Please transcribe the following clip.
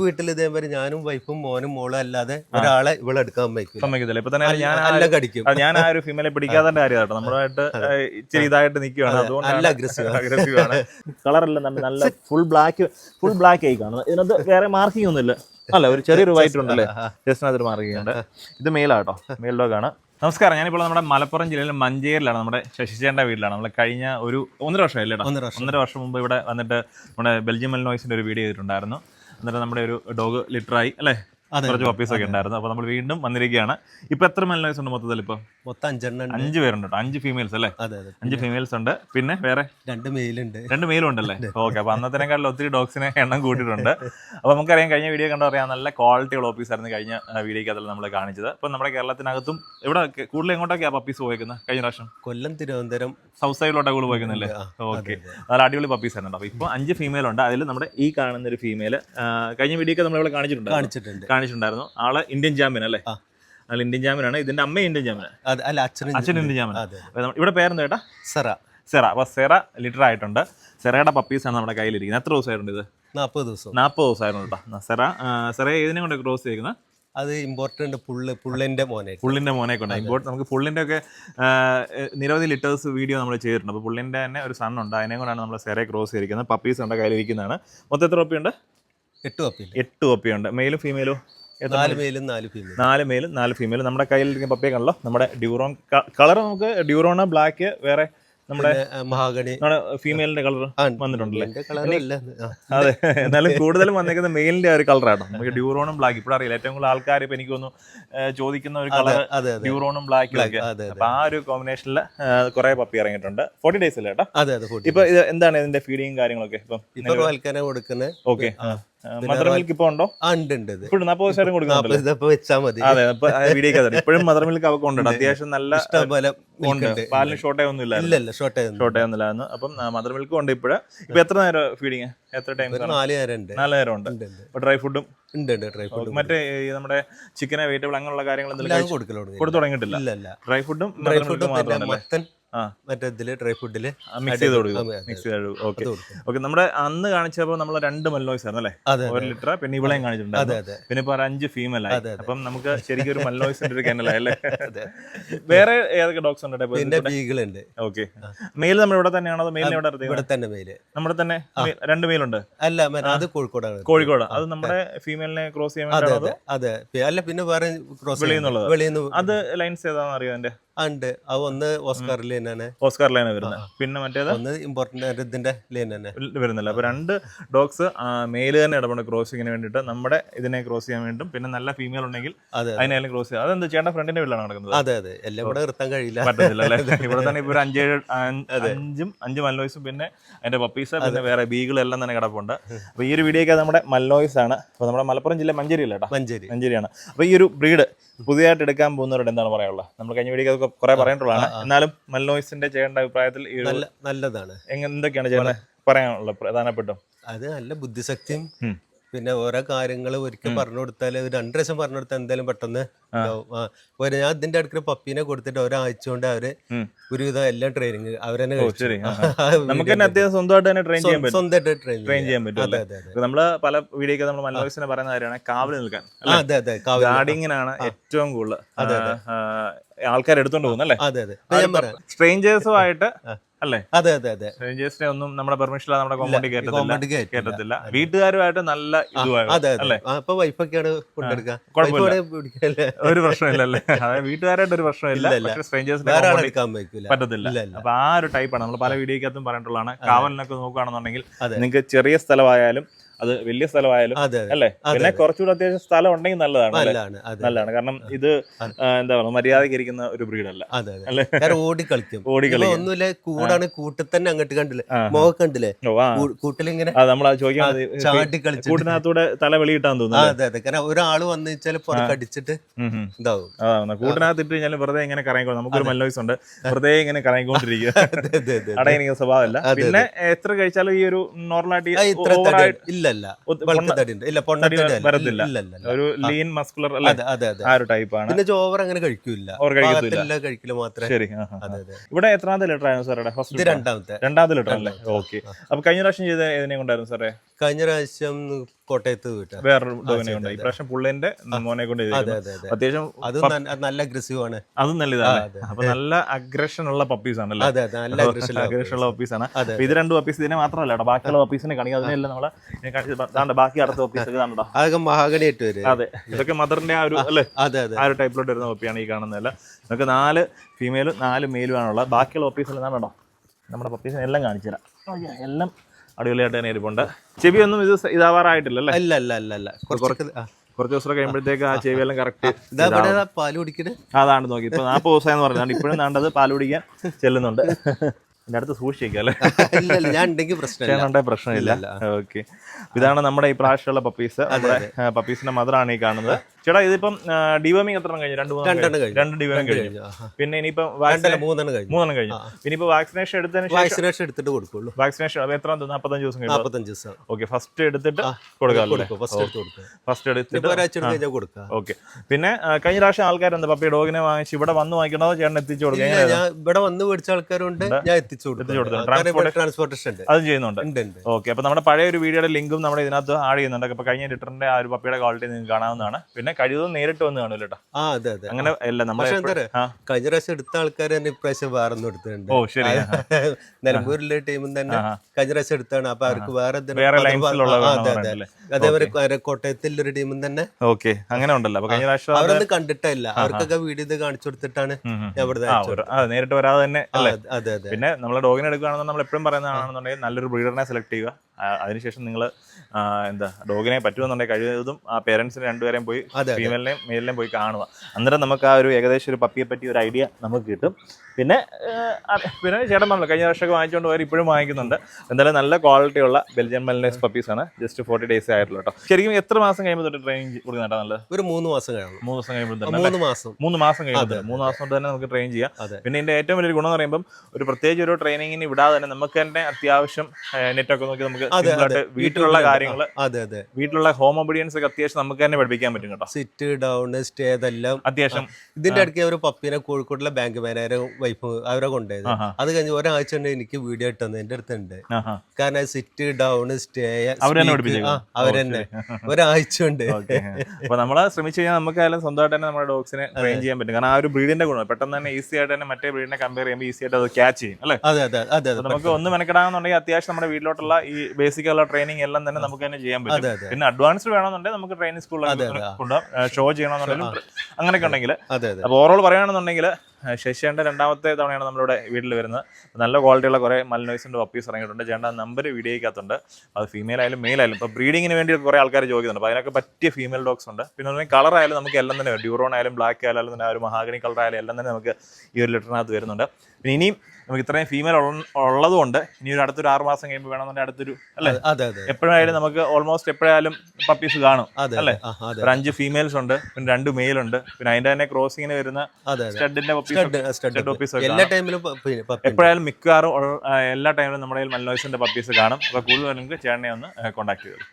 വീട്ടിൽ ഇതേമാതിരി ഞാനും വൈഫും മോനും മോളും അല്ലാതെ ഒരാളെ ഇവിടെ എടുക്കാൻ സമ്മതിക്കത്തില്ല. ഇപ്പൊ തന്നെ ഞാൻ ആ- നല്ല കടിക്കും. ഞാൻ ആ ഒരു ഫീമെയിലെ പിടിക്കാതെ കാര്യം കേട്ടോ നമ്മളായിട്ട് ഇച്ചിരി ഇതായിട്ട് നിൽക്കുകയാണ് നല്ല അല്ല. അഗ്രസീവ് ആണ്. കളറെല്ലാം നല്ല നല്ല ഫുൾ ബ്ലാക്ക് ഫുൾ ബ്ലാക്ക് ആയി കാണുന്നത് ഇതിനകത്ത് വേറെ മാർക്കിംഗ് ഒന്നുമില്ല. അല്ല ഒരു ചെറിയൊരു വൈറ്റ് ഉണ്ടല്ലേ? ജസ്റ്റ് അതൊരു മാർക്കിംഗ് ഉണ്ട് ഇത് മെയിലാട്ടോ മെയിൽ ഡോഗാണ് നമസ്കാരം. ഞാനിപ്പോൾ നമ്മുടെ മലപ്പുറം ജില്ലയിലെ മഞ്ചേരിയിലാണ്. നമ്മുടെ ശശിചേട്ടന്റെ വീട്ടിലാണ്. നമ്മൾ കഴിഞ്ഞ ഒരു ഒന്നര വർഷം അല്ലേ ഒന്നര വർഷം. ഒന്നര വർഷം മുമ്പ് ഇവിടെ വന്നിട്ട് നമ്മുടെ ബെൽജിയം മെൽനോയ്സിന്റെ ഒരു വീഡിയോ ചെയ്തിട്ടുണ്ടായിരുന്നു. എന്നിട്ട് നമ്മുടെ ഒരു ഡോഗ് ലിറ്ററായി അല്ലേ? കുറച്ച് പപ്പീസ് ഒക്കെ ഉണ്ടായിരുന്നു. അപ്പോൾ നമ്മൾ വീണ്ടും വന്നിരിക്കുകയാണ്. ഇപ്പൊ എത്ര മെലനോയ്സ് ഉണ്ട് മൊത്തത്തിൽ ഇപ്പൊ? മൊത്തം അഞ്ചെണ്ണം അഞ്ച് പേരുണ്ട് കേട്ടോ. അഞ്ച് ഫീമെയിൽസ് അല്ലേ? അഞ്ച് ഫീമെയിൽസ് ഉണ്ട്. പിന്നെ വേറെ? രണ്ട് മെയിലുണ്ട് രണ്ട് മെയിലും ഉണ്ടല്ലേ? ഓക്കെ അപ്പൊ അന്നത്തേക്കാളും ഒത്തിരി ഡോഗ്സിനെ എണ്ണം കൂട്ടിയിട്ടുണ്ട്. അപ്പൊ നമുക്കറിയാം കഴിഞ്ഞ വീഡിയോ കണ്ടോ അറിയാം നല്ല ക്വാളിറ്റി ഉള്ള ഓഫീസ് ആയിരുന്നു കഴിഞ്ഞ വീഡിയോക്ക് അതിൽ നമ്മൾ കാണിച്ചത്. അപ്പൊ നമ്മുടെ കേരളത്തിനകത്തും ഇവിടെ കൂടുതൽ എങ്ങോട്ടൊക്കെയാ പപ്പീസ് പോയേക്കുന്നത് കഴിഞ്ഞ പ്രാവശ്യം? കൊല്ലം തിരുവനന്തപുരം. സൗത്ത് സൈഡിലോട്ട് കൂടുതൽ പോയിക്കുന്നല്ലേ ഓക്കെ നല്ല അടിപൊളി പപ്പീസ് ആയിരുന്നു അപ്പൊ ഇപ്പൊ അഞ്ച് ഫീമെയിൽ ഉണ്ട്. അതിൽ നമ്മുടെ ഈ കാണുന്ന ഒരു ഫീമെയിൽ കഴിഞ്ഞ വീഡിയോക്ക് നമ്മൾ ഇവിടെ കാണിച്ചിട്ടുണ്ട്. കാണിച്ചിട്ടുണ്ട്. കാണിച്ചിട്ടുണ്ടായിരുന്നു. ആൾ ഇന്ത്യൻ ചാമ്പ്യൻ അല്ലേ. ആൾ ഇന്ത്യൻ ചാമ്പ്യനാണ് ഇതിന്റെ അമ്മ ഇന്ത്യൻ ചാമ്പ്യൻ അല്ല അച്ഛൻ ഇന്ത്യൻ ചാമ്പ്യൻ ഇവിടെ പേരെന്താ ചേട്ടാ? സെറ. സെറ. അപ്പൊ സെറ ലിറ്റർ ആയിട്ടുണ്ട്. സെറയുടെ ആണ് നമ്മുടെ കയ്യിലിരിക്കുന്നത്. എത്ര ദിവസമായിട്ടുണ്ട് ഇത്? നാൽപ്പത് ദിവസം. നാൽപ്പത് ദിവസമായിരുന്നു കേട്ടോ. സെറ സെറ ഏതിനെ കൊണ്ട് ക്രോസ് ചെയ്യുന്നത് അത് ഇമ്പോർട്ടന്റ് പുള്ള് പുള്ളിന്റെ മോനെ. പുള്ളിന്റെ മോനെ കൊണ്ട്. ഇമ്പോർട്ട് നമുക്ക് പുള്ളിന്റെ ഒക്കെ നിരവധി ലിറ്റേഴ്സ് വീഡിയോ നമ്മൾ ചെയ്തിട്ടുണ്ട്. അപ്പോൾ പുള്ളിന്റെ തന്നെ ഒരു സൺ ഉണ്ട്. അതിനെ കൊണ്ടാണ് നമ്മൾ സെറയെ ക്രോസ് ചെയ്തിരിക്കുന്നത്. പപ്പീസ് ഉണ്ട് കയ്യിലിരിക്കുന്നതാണ്. മൊത്തം എത്ര ഒപ്പിയുണ്ട് എട്ട് കപ്പി എട്ട് കപ്പിയുണ്ട് മെയിലും ഫീമെയിലും നാല് മെയിലും നാല് ഫീമെയിലും നാല് മെയിലും നാല് ഫീമെയിലും നമ്മുടെ കയ്യിലിരിക്കുന്ന പപ്പിയെ കണ്ടല്ലോ നമ്മുടെ ഡ്യൂറോൺ കളർ നമുക്ക് ഡ്യൂറോണ് ബ്ലാക്ക് വേറെ നമ്മുടെ മഹാഗണി ഫീമെയിലിന്റെ കളർ വന്നിട്ടുണ്ടല്ലേ? അതെ എന്നാലും കൂടുതലും വന്നേക്കുന്നത് മെയിലിന്റെ ഒരു കളറാണ് നമുക്ക് ഡ്യൂറോണും ബ്ലാക്ക് ഇപ്പോഴും അറിയില്ല. ഏറ്റവും കൂടുതൽ ആൾക്കാർ ഇപ്പൊ എനിക്ക് ഒന്ന് ചോദിക്കുന്ന ഒരു കളർ ഡ്യൂറോണും ബ്ലാക്കും ഒക്കെ. അപ്പൊ ആ ഒരു കോമ്പിനേഷനിൽ കുറെ പപ്പി ഇറങ്ങിയിട്ടുണ്ട്. ഫോർട്ടി ഡേയ്സ് അല്ലേ കൂട്ടി ഇപ്പൊ ഇത് എന്താണ് ഇതിന്റെ ഫീഡിങ് കാര്യങ്ങളൊക്കെ? ഇപ്പം ഇപ്പൊ കൊടുക്കുന്നത് ഓക്കെ മദർ മിൽക്ക് ഇപ്പൊ ഉണ്ടോ? ഉണ്ട് ഉണ്ട് ഇപ്പോഴും നാൽപ്പത് ദിവസമായിട്ടും കൊടുക്കുന്നുണ്ടല്ലോ. ഇതപ്പോ വെച്ചാ മതി. അതെ വീഡിയോ ഇപ്പോഴും മദർ മിൽക്ക് അവർക്ക് ഉണ്ട് അത്യാവശ്യം നല്ല പാലിന് ഷോർട്ടേ ഒന്നും ഇല്ല ഇല്ല ഒന്നും ഒന്നുമില്ലായിരുന്നു. അപ്പം മദർ മിൽക്ക് ഉണ്ട് ഇപ്പോഴ്. ഇപ്പൊ എത്ര നേരം ഫീഡിങ് എത്ര ടൈം നാല് നേരം ഉണ്ട്. നാല് നേരം ഉണ്ട്. ഇപ്പൊ ഡ്രൈ ഫുഡും ഉണ്ട് ഡ്രൈ ഫുഡ് മറ്റേ നമ്മുടെ ചിക്കന് വെജിറ്റബിൾ അങ്ങനെയുള്ള കാര്യങ്ങൾ എല്ലാം കൊടുത്തു തുടങ്ങിയിട്ടില്ല? ഡ്രൈ ഫുഡും ഡ്രൈ ഫുഡും മാത്രം മാത്രമല്ലേ. മറ്റേ ഇതിൽ ഡ്രൈ ഫുഡിൽ മിക്സ് ചെയ്ത് കൊടുക്കും. മിക്സ് ചെയ്ത് ഓക്കെ അത് ഓക്കെ നമ്മുടെ അന്ന് കാണിച്ചപ്പോൾ നമ്മൾ രണ്ട് മല്ലോയ്സ് ആയിരുന്നു അല്ലേ? ഒരു ലിറ്റർ പിന്നെ ഇവിളെയും അതെ പിന്നെ ഇപ്പൊ അഞ്ച് ഫീമെയിൽ ആയി. അപ്പം നമുക്ക് ശരിക്കും ഒരു മല്ലോയ്സിന്റെ ഒരു കെന്നലായി അല്ലേ. വേറെ ഏതൊക്കെ ഡോഗ്സ് ഉണ്ട് പിന്നെ ബീഗിളുണ്ട് ഓക്കെ മെയിൽ നമ്മൾ ഇവിടെ തന്നെയാണോ അതോ ഇവിടെ ഇവിടെ തന്നെ മെയിൽ നമ്മുടെ തന്നെ രണ്ട് മെയിൽ ഉണ്ട്? അല്ല അത് കോഴിക്കോടാണ് കോഴിക്കോട്. അത് നമ്മുടെ ഫീമെയിലിനെ ക്രോസ് ചെയ്യാൻ അതെ അല്ല പിന്നെ വേറെ ക്രോസ് വെളിയിൽ അത് ലൈൻസ് ഏതാണെന്ന് അറിയാം അതിന്റെ? ഉണ്ട്. അത് ഒന്ന് ഓസ്കാർ ലൈൻ ആണ് ഓസ്കാർ ലൈൻ വരുന്നത് പിന്നെ മറ്റേത്? ഒന്ന് ഇമ്പോർട്ടന്റ് ഇതിന്റെ ലൈൻ തന്നെ. വരുന്നില്ല. അപ്പൊ രണ്ട് ഡോഗ്സ് മെയിൽ തന്നെ ഇടപെടും ക്രോസിങ്ങിന് വേണ്ടിട്ട് നമ്മുടെ ഇതിനെ ക്രോസ് ചെയ്യാൻ വേണ്ടിയിട്ടും പിന്നെ നല്ല ഫീമെയിൽ ഉണ്ടെങ്കിൽ അതെ അതിനായാലും ക്രോസ് ചെയ്യാം. അതെന്താ ചേട്ടൻ ഫ്രണ്ടിന്റെ വീട്ടിലാണ് നടക്കുന്നത്? അതെ അതെ. എല്ലാം കൂടെ നിർത്താൻ കഴിയില്ല. പറ്റത്തില്ല അല്ലേ? ഇവിടെ തന്നെ ഇപ്പൊ ഒരു അഞ്ചേഴ് അഞ്ച് അഞ്ചും മല്ലോയ്സും പിന്നെ അതിന്റെ പപ്പീസ് പിന്നെ വേറെ ബീഗിളെല്ലാം തന്നെ കിടപ്പുണ്ട്. അപ്പൊ ഈ ഒരു വീഡിയോക്ക് നമ്മുടെ മല്ലോയ്സ് ആണ് അപ്പൊ നമ്മുടെ മലപ്പുറം ജില്ല മഞ്ചേരി അല്ലേ മഞ്ചേരി. മഞ്ചേരിയാണ്. അപ്പൊ ഈ ഒരു ബ്രീഡ് പുതിയതായിട്ട് എടുക്കാൻ പോകുന്നവരോട് എന്താണ് പറയാനുള്ളത്? നമ്മൾ കഴിഞ്ഞ വീഡിയോ കുറെ പറയേണ്ടതാണ് എന്നാലും മൽനോയിസിന്റെ ചെയ്യേണ്ട അഭിപ്രായത്തിൽ നല്ലതാണ്. എന്തൊക്കെയാണ് ചെയ്യുന്നത്? പറയാനുള്ള പ്രധാനപ്പെട്ടും അത് നല്ല ബുദ്ധിശക്തിയും. പിന്നെ ഓരോ കാര്യങ്ങൾ ഒരിക്കൽ പറഞ്ഞു കൊടുത്താൽ ഒരു രണ്ട് പ്രാവശ്യം പറഞ്ഞു കൊടുത്താൽ എന്തായാലും പെട്ടെന്ന്. ഒരു ഞാൻ ഇതിന്റെ അടുക്കൽ പപ്പീനെ കൊടുത്തിട്ട് ഒരാഴ്ച കൊണ്ട് അവർ. ഒരുവിധം എല്ലാം ട്രെയിനിങ് അവരെന്നെ നമുക്ക് തന്നെ അത്യാവശ്യം സ്വന്തമായിട്ട് തന്നെ ട്രെയിൻ ചെയ്യാൻ പറ്റും. സ്വന്തമായിട്ട് ട്രെയിൻ ചെയ്യാൻ പറ്റും നമ്മൾ പല വീഡിയോക്ക് നമ്മൾ മലയാളീസിനെ പറയുന്ന കാര്യമാണ് കാവൽ നിൽക്കാൻ അതെ അതെ. ഗാർഡിങ്ങിനാണ് ഏറ്റവും കൂടുതൽ ആൾക്കാർ എടുത്തോണ്ട് പോകുന്നത് അല്ലേ അതെ അതെ. സ്ട്രേഞ്ചേഴ്സുമായിട്ട് അല്ലേ? അതെ അതെ അതെ. സ്ട്രേഞ്ചേഴ്സിനെ ഒന്നും നമ്മുടെ പെർമിഷൻ നമ്മുടെ കോമ്പൗണ്ടിൽ കേട്ടത്തില്ല കോമ്പൗണ്ട് കയറ്റില്ല. വീട്ടുകാരുമായിട്ട് നല്ല വൈഫൊക്കെയാണ് പിടിക്കല്ലേ ഒരു പ്രശ്നമില്ലല്ലേ? അതായത് വീട്ടുകാരായിട്ട് ഒരു പ്രശ്നമില്ല. പക്ഷേ സ്ട്രേഞ്ചേഴ്സിനെ പറ്റത്തില്ല. അപ്പൊ ആ ഒരു ടൈപ്പാണ് നമ്മൾ പല വീഡിയോക്കകത്തും പറഞ്ഞിട്ടുള്ളതാണ്. കാവലിനൊക്കെ നോക്കുകയാണെന്നുണ്ടെങ്കിൽ നിങ്ങൾക്ക് ചെറിയ സ്ഥലമായാലും അത് വലിയ സ്ഥലമായാലും അല്ലേ? പിന്നെ കുറച്ചുകൂടെ അത്യാവശ്യം സ്ഥലം ഉണ്ടെങ്കിൽ നല്ലതാണ് നല്ലതാണ് കാരണം ഇത് എന്താ പറയുക മര്യാദയ്ക്ക് ഇരിക്കുന്ന ഒരു ബ്രീഡല്ല. അല്ലേ? കാരണം ഓടി കളിക്കും ഓടി ഒന്നുമില്ല കൂടാണ് കൂട്ടിൽ തന്നെ അങ്ങോട്ട് കണ്ടില്ലേ? മുഖം കണ്ടില്ലേ? കൂട്ടിലിങ്ങനെ നമ്മൾ ചോദിക്കാൻ കൂട്ടിനകത്തൂടെ തല വെളിയിട്ടാൻ തോന്നുന്നു അതെ അതെ. കാരണം ഒരാൾ വന്നു വെച്ചാൽ പുറത്തടിച്ചിട്ട്. ഇതാവും. കൂട്ടിനകത്ത് ഇട്ട് കഴിഞ്ഞാൽ വെറുതെ ഇങ്ങനെ കറങ്ങിക്കോ നമുക്കൊരു മല്ലോയ്സ് ഉണ്ട്. വെറുതെ ഇങ്ങനെ കറങ്ങിക്കൊണ്ടിരിക്കുക. അടയനിക്കുന്ന സ്വഭാവമല്ല. പിന്നെ എത്ര കഴിച്ചാലും ഈ ഒരു നോർമലായിട്ട് ആയിട്ട് ഇല്ല ഇല്ല ഇല്ല. വരത്തില്ല. ഒരു ലീൻ മസ്കുലർ ആ ഒരു ടൈപ്പാണ് പിന്നെ ജോവർ അങ്ങനെ കഴിക്കില്ല. കഴിക്കില്ല മാത്രമേ ശരി ഇവിടെ എത്രാമത്തെ ലിറ്റർ ആയിരുന്നു സാറേ ഫസ്റ്റ് രണ്ടാമത്തെ. രണ്ടാമത്തെ ലിറ്റർ അല്ലേ? ഓക്കെ അപ്പൊ കഴിഞ്ഞ പ്രാവശ്യം ചെയ്ത ഏതിനെ കൊണ്ടായിരുന്നു സാറേ? കഴിഞ്ഞ പ്രാവശ്യം കോട്ടയത്ത് വീട്ടാ വേറൊരു ഡോഗിനെ കൊണ്ട് ഇപ്രാവശ്യം പുള്ളിന്റെ മോനെ കൊണ്ട് അത്യാവശ്യം അത് നല്ല അഗ്രസീവ് ആണ് അതും നല്ല ഇതാണ് അപ്പൊ നല്ല അഗ്രഷൻ ഉള്ള പപ്പീസ് ആണല്ലോ നല്ല അഗ്രഷൻ ഉള്ള പപ്പീസ് ആണ്. ഇത് രണ്ട് പപ്പീസ് ഇതിനെ മാത്രമല്ല കേട്ടോ ബാക്കിയുള്ള പപ്പീസിനെ കാണിക്കുക അതിനെല്ലാം നമ്മൾ ബാക്കി അടുത്ത പപ്പീസ് ഒക്കെ കണ്ടോ അതൊക്കെ മഹാഗണി ആയിട്ട് വരും. അതെ. ഇതൊക്കെ മദറിന്റെ ആ ഒരു അല്ലേ? ആ ഒരു ടൈപ്പിലോട്ട് വരുന്ന പപ്പിയാണ് ഈ കാണുന്നതല്ല. നമുക്ക് നാല് ഫീമെയിലും നാല് മെയിലും ആണുള്ളത് ബാക്കിയുള്ള പപ്പീസ് എല്ലാം കണ്ടോ നമ്മുടെ പപ്പീസിനെ എല്ലാം കാണിച്ചു തരാം എല്ലാം അടിപൊളിയായിട്ട് തന്നെ ഇരിപ്പുണ്ട്. ചെവിയൊന്നും ഇത് ഇതാവാറായിട്ടില്ല അല്ലേ അല്ല അല്ല അല്ല. അല്ല കുറച്ച് കുറച്ച് ദിവസം കഴിയുമ്പോഴത്തേക്ക് ആ ചെവി എല്ലാം കറക്റ്റ് പാൽ കുടിക്കണേ? അതാണ് നോക്കി. ഇപ്പൊ നാൽപ്പത് എന്ന് പറഞ്ഞാൽ ഇപ്പോഴും നാണ്ടത് പാൽ കുടിക്കാൻ ചെല്ലുന്നുണ്ട്. എന്റെ അടുത്ത് സൂക്ഷിക്കല്ലേ ഞാൻ ഉണ്ടെങ്കിൽ പ്രശ്നമില്ല. പ്രശ്നമില്ല. ഓക്കെ ഇതാണ് നമ്മുടെ ഈ പ്രാവശ്യമുള്ള പപ്പീസ് നമ്മുടെ പപ്പീസിന്റെ മദറാണ് ഈ കാണുന്നത്. ചേട്ടാ ഇതിപ്പം ഡിവേമിംഗ് എത്ര കഴിഞ്ഞു? രണ്ട് മൂന്ന്. രണ്ട് ഡിവേമിംഗ് കഴിഞ്ഞു. പിന്നെ ഇനിയിപ്പം മൂന്നെണ്ണം കഴിഞ്ഞു. മൂന്നെണ്ണം കഴിഞ്ഞു. ഇനിയിപ്പോ വാക്സിനേഷൻ എടുത്തതിന് വാക്സിനേഷൻ എടുത്തിട്ട് കൊടുക്കുള്ളൂ. വാക്സിനേഷൻ അത് എത്ര നാൽപ്പത്തഞ്ച് ദിവസം കഴിഞ്ഞു നാപ്പത്തഞ്ച് ദിവസം. ഓക്കെ ഫസ്റ്റ് എടുത്തിട്ട് കൊടുക്കാം ഫസ്റ്റ് എടുത്ത് ഫസ്റ്റ് എടുത്തിട്ട് ഓക്കെ. പിന്നെ കഴിഞ്ഞ പ്രാവശ്യം ആൾക്കാർ എന്താ പപ്പി ഡോഗിനെ വാങ്ങിച്ച് ഇവിടെ വന്ന് വാങ്ങിക്കണോ ചേട്ടൻ എത്തിച്ചു കൊടുക്കുക ഞാൻ ഇവിടെ വന്ന് മേടിച്ച ആൾക്കാരുണ്ട് ഞാൻ എത്തിച്ചു കൊടുക്കും. ട്രാൻസ്പോർട്ടേഷൻ അത് ചെയ്യുന്നുണ്ട്. ഓക്കെ അപ്പൊ നമ്മുടെ പഴയ ഒരു വീഡിയോയുടെ ലിങ്കും നമ്മുടെ ഇതിനകത്ത് ആഡ് ചെയ്യുന്നുണ്ട്. അപ്പൊ കഴിഞ്ഞ ലിറ്ററിന്റെ ആ ഒരു പപ്പിയുടെ ക്വാളിറ്റി നിങ്ങൾക്ക് കാണാവുന്നതാണ്. പിന്നെ കഴിവതും നേരിട്ട് വന്ന് കാണുമല്ലോ കേട്ടോ ആ അതെ അതെ. അങ്ങനെ അല്ല കഴിഞ്ഞ പ്രാവശ്യം എടുത്ത ആൾക്കാർ തന്നെ ഇപ്രാവശ്യം വേറെ ഒന്നും എടുത്തിട്ടുണ്ട്. ഓ ശരി. നിലമ്പൂരിലെ ടീമും തന്നെ. കഴിഞ്ഞ പ്രാവശ്യം എടുത്താണ്. അപ്പൊ അവർക്ക് വേറെ അതേപോലെ കോട്ടയത്തിലൊരു ടീമും തന്നെ ഓക്കെ. അങ്ങനെ ഉണ്ടല്ലോ. അപ്പൊ കഴിഞ്ഞ പ്രാവശ്യം അവരൊന്നും കണ്ടിട്ടില്ല അവർക്കൊക്കെ വീഡിയോ ഇത് കാണിച്ചു കൊടുത്തിട്ടാണ് ഞാൻ നേരിട്ട് വരാതെ തന്നെ അതെ അതെ. പിന്നെ നമ്മളെ ഡോഗിനെ എടുക്കുകയാണെന്ന് നമ്മൾ എപ്പോഴും പറയുന്നതാണെന്നുണ്ടെങ്കിൽ നല്ലൊരു ബ്രീഡറിനെ സെലക്ട് ചെയ്യുക. അതിനുശേഷം നിങ്ങൾ എന്താ ഡോഗിനെ പറ്റുമെന്നുണ്ടെങ്കിൽ കഴിയുന്നതും ആ പേരൻസിന് രണ്ടുപേരെയും പോയി. ഫീമെയിലിനെയും മെയിലിനെയും പോയി കാണുക. അന്നേരം നമുക്ക് ആ ഒരു ഏകദേശം ഒരു പപ്പിയെ പറ്റി ഒരു ഐഡിയ നമുക്ക് കിട്ടും. പിന്നെ പിന്നെ ചേട്ടൻ പറഞ്ഞല്ലോ കഴിഞ്ഞ വർഷമൊക്കെ വാങ്ങിച്ചുകൊണ്ട് പോയാൽ ഇപ്പോഴും വാങ്ങിക്കുന്നുണ്ട്. എന്തായാലും നല്ല ക്വാളിറ്റിയുള്ള ബെൽജിയൻ മെൽനേസ് പപ്പീസ് ആണ്. ജസ്റ്റ് ഫോർട്ടി ഡേയ്സ് ആയിട്ടുള്ളൂ കേട്ടോ. ശരിക്കും എത്ര മാസം കഴിയുമ്പോൾ തൊട്ട് ട്രെയിനിങ് കൊടുക്കുന്നുണ്ടോ നല്ലത് ഒരു മൂന്ന് മാസം കഴിയണം. മൂന്ന് മാസം കഴിയുമ്പോൾ മൂന്ന് മാസം. മൂന്ന് മാസം കഴിയുമ്പോൾ മൂന്ന് മാസം കൊണ്ട് തന്നെ നമുക്ക് ട്രെയിൻ ചെയ്യാം. പിന്നെ ഇതിന്റെ ഏറ്റവും വലിയൊരു ഗുണം എന്ന് പറയുമ്പോൾ ഒരു പ്രത്യേകിച്ച് ഒരു ട്രെയിനിങ്ങിന് വിടാതെ തന്നെ നമുക്ക് തന്നെ അത്യാവശ്യം നെറ്റൊക്കെ നോക്കി നമുക്ക് വീട്ടിലുള്ള കാര്യങ്ങൾ അതെ അതെ. വീട്ടിലുള്ള ഹോം ഒബീഡിയൻസ് ഒക്കെ അത്യാവശ്യം നമുക്ക് തന്നെ പഠിപ്പിക്കാൻ പറ്റും കേട്ടോ. സിറ്റ് ഡൗൺ സ്റ്റേ ഇതെല്ലാം. അത്യാവശ്യം. ഇതിന്റെ ഇടയ്ക്ക് ഒരു പപ്പീനെ കോഴിക്കോട്ടിലെ ബാങ്ക് മാനേജർ വൈഫ് അവരെ കൊണ്ടുപോയത്. അത് കഴിഞ്ഞ് ഒരാഴ്ച കൊണ്ട് എനിക്ക് വീഡിയോ ഇട്ടെന്ന് എന്റെ അടുത്തുണ്ട്. കാരണം സിറ്റ് ഡൗൺ സ്റ്റേ? അവരെന്നെ ഒരാഴ്ച ഉണ്ട് അപ്പൊ നമ്മളെ ശ്രമിച്ചു കഴിഞ്ഞാൽ നമുക്കായാലും സ്വന്തമായിട്ട് തന്നെ നമ്മുടെ ഡോഗ്സിനെ ട്രെയിൻ ചെയ്യാൻ പറ്റും. കാരണം ആ ഒരു ബ്രീഡിന്റെ ഗുണം. പെട്ടെന്ന് തന്നെ ഈസി ആയിട്ട് തന്നെ മറ്റേ ബ്രീഡിനെ കമ്പയർ ചെയ്യുമ്പോൾ ഈസി ആയിട്ട് അത് ക്യാച്ച് ചെയ്യും അല്ലേ? അതെ അതെ അതെ അതെ. നമുക്ക് ഒന്ന് മെനക്കെടാന്നുണ്ടെങ്കിൽ അത്യാവശ്യം നമ്മുടെ വീട്ടിലോട്ടുള്ള ഈ ബേസിക് ഉള്ള ട്രെയിനിങ് എല്ലാം തന്നെ നമുക്ക് തന്നെ ചെയ്യാൻ പറ്റും. പിന്നെ അഡ്വാൻസ്ഡ് വേണമെന്നുണ്ടെങ്കിൽ നമുക്ക് ട്രെയിനിങ് സ്കൂളിൽ. കൊണ്ടുപോകാം. ഷോ ചെയ്യണമെന്നുണ്ടെങ്കിലും അങ്ങനെയൊക്കെ ഉണ്ടെങ്കിൽ അപ്പോൾ ഓവറോൾ പറയുകയാണെന്നുണ്ടെങ്കിൽ ശശിയേണ്ട രണ്ടാമത്തെ തവണയാണ് നമ്മളിവിടെ വീട്ടിൽ വരുന്നത്. നല്ല ക്വാളിറ്റിയുള്ള കുറേ മലനോയ്സിന്റെ പപ്പീസ് ഇറങ്ങിയിട്ടുണ്ട്. ചേട്ടൻ നമ്പർ വീഡിയോയ്ക്കകത്തുണ്ട്. അത് ഫീമെയിൽ ആയാലും മെയിൽ ആയാലും. ഇപ്പോൾ ബ്രീഡിങ്ങിന് വേണ്ടി കുറേ ആൾക്കാർ ചോദിക്കുന്നുണ്ട്. അപ്പോൾ അതിനൊക്കെ പറ്റിയ ഫീമെയിൽ ഡോഗ്സ് ഉണ്ട്. പിന്നെ അതുപോലെ കളർ ആയാലും നമുക്ക് എല്ലാം തന്നെ ഡ്യൂറോൺ ആയാലും ബ്ലാക്ക് ആയാലും തന്നെ ആ ഒരു മഹാഗണി കളർ ആയാലും എല്ലാം തന്നെ നമുക്ക് ഈ ഒരു ലിറ്ററിനകത്ത് വരുന്നുണ്ട്. പിന്നെ ഇനിയും നമുക്ക് ഇത്രയും ഫീമെയിൽ ഉള്ളതുകൊണ്ട് ഇനി ഒരു അടുത്തൊരു ആറ് മാസം കഴിയുമ്പോൾ വേണമെന്നുണ്ടെങ്കിൽ അടുത്തൊരു അല്ലേ? അതെ അതെ എപ്പോഴായാലും നമുക്ക് ഓൾമോസ്റ്റ് എപ്പോഴായാലും പപ്പീസ് കാണും അല്ലേ? ഒരു അഞ്ച് ഫീമെയിൽസ് ഉണ്ട് പിന്നെ രണ്ട് മെയിൽ ഉണ്ട്. പിന്നെ അതിന്റെ തന്നെ ക്രോസിങ്ങിന് വരുന്ന സ്റ്റഡിന്റെ എപ്പോഴായാലും മിക്കവാറും എല്ലാ ടൈമിലും നമ്മുടെ കയ്യിൽ മല്ലോയ്സിന്റെ പപ്പീസ് കാണും. അപ്പോൾ കൂടുതൽ നിങ്ങൾക്ക് ചേട്ടനെ ഒന്ന് കോൺടാക്ട് ചെയ്തു